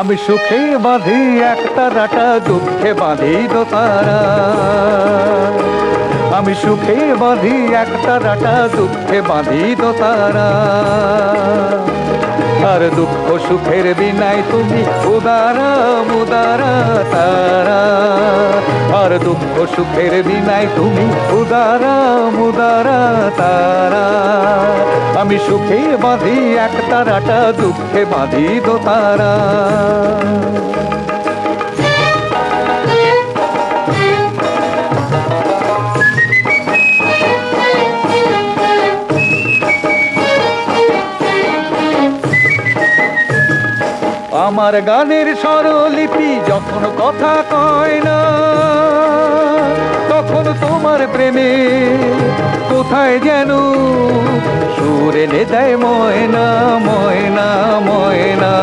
আমি সুখে বাঁধি একটা রাটা, দুঃখে বাঁধি দোতারা। আমি সুখে বাঁধি একটা রাটা, দুঃখে বাঁধি দোতারা। আর দুঃখ সুখের বিনাই তুমি উদারা উদারা তারা। আর দুঃখ সুখের বিনাই তুমি উদারা উদারা তারা। আমি সুখে বাঁধি এক তারাটা, দুঃখে বাঁধি দো আমার গানের স্বরলিপি যখন কথা কয় না, তখন তোমার প্রেমে কোথায় যেন সুর এনে দেয় ময়না ময়না ময়না।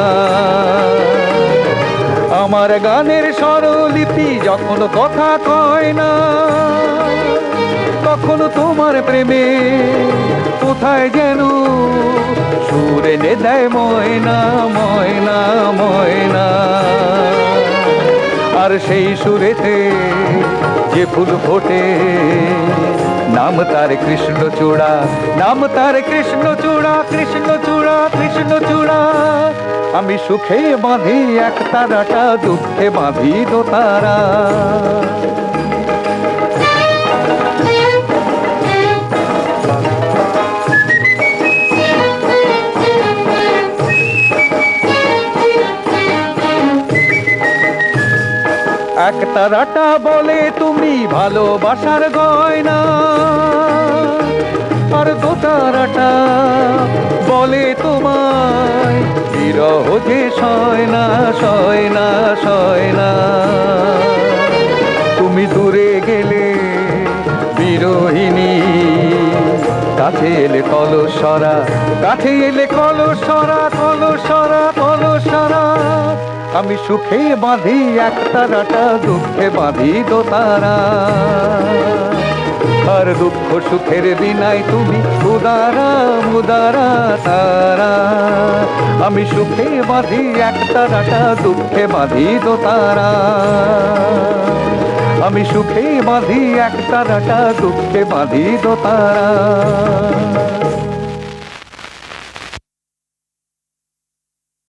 আমার গানের স্বরলিপি যখন কথা কয় না, তখন তোমার প্রেমে কোথায় যেন সুর এনে দেয় ময়না ময়না। আর সেই সুরেতে যে ফুল ফোটে, নাম তার কৃষ্ণ চূড়া, নাম তার কৃষ্ণ চূড়া কৃষ্ণ চূড়া কৃষ্ণ চূড়া। আমি সুখে বাঁধি এক তারাটা, দুঃখে বাঁধি দো এক তারাটা বলে, তুমি ভালোবাসার গয়না। আর দো তারাটা বলে, তোমায় বিরহ যে সয় না সয় না সয় না তুমি দূরে গেলে বিরোহিনী কাছে এলে কলসরা, কাছে এলে কলসরা কলসরা কলসরা আমি সুখে বাঁধি এক তারাটা দুঃখে বাঁধি দো তারা। আর দুঃখ সুখের বিনাই তুমি উদারা মুদারা তারা। আমি সুখে বাঁধি এক তারাটা দুঃখে বাঁধি দো তারা। আমি সুখে বাঁধি এক তারাটা দুঃখে বাঁধি দো তারা।